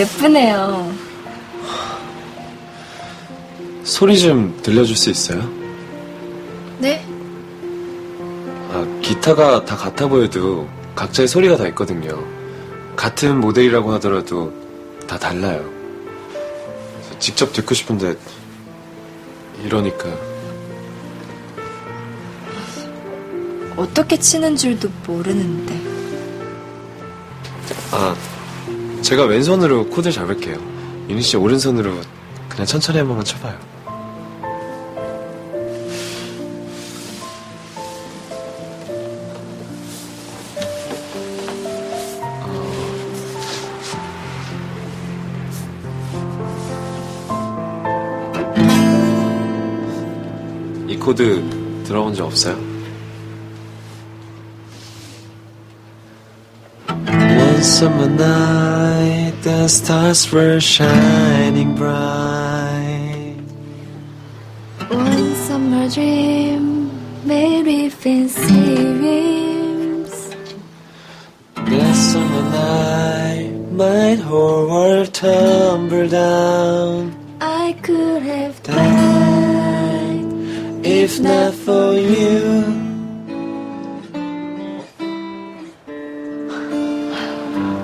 예쁘네요. 소리 좀 들려줄 수 있어요? 네? 아, 기타가 다 같아 보여도 각자의 소리가 다 있거든요. 같은 모델이라고 하더라도 다 달라요. 직접 듣고 싶은데 이러니까 어떻게 치는 줄도 모르는데. 아 제가 왼손으로 코드 잡을게요. 유니 씨 오른손으로 그냥 천천히 한 번만 쳐봐요. 어, 이 코드 들어본 적 없어요? Night, the stars were shining bright. One summer dream made me fancy dreams. That summer night, my whole world tumbled down. I could have died If not for you.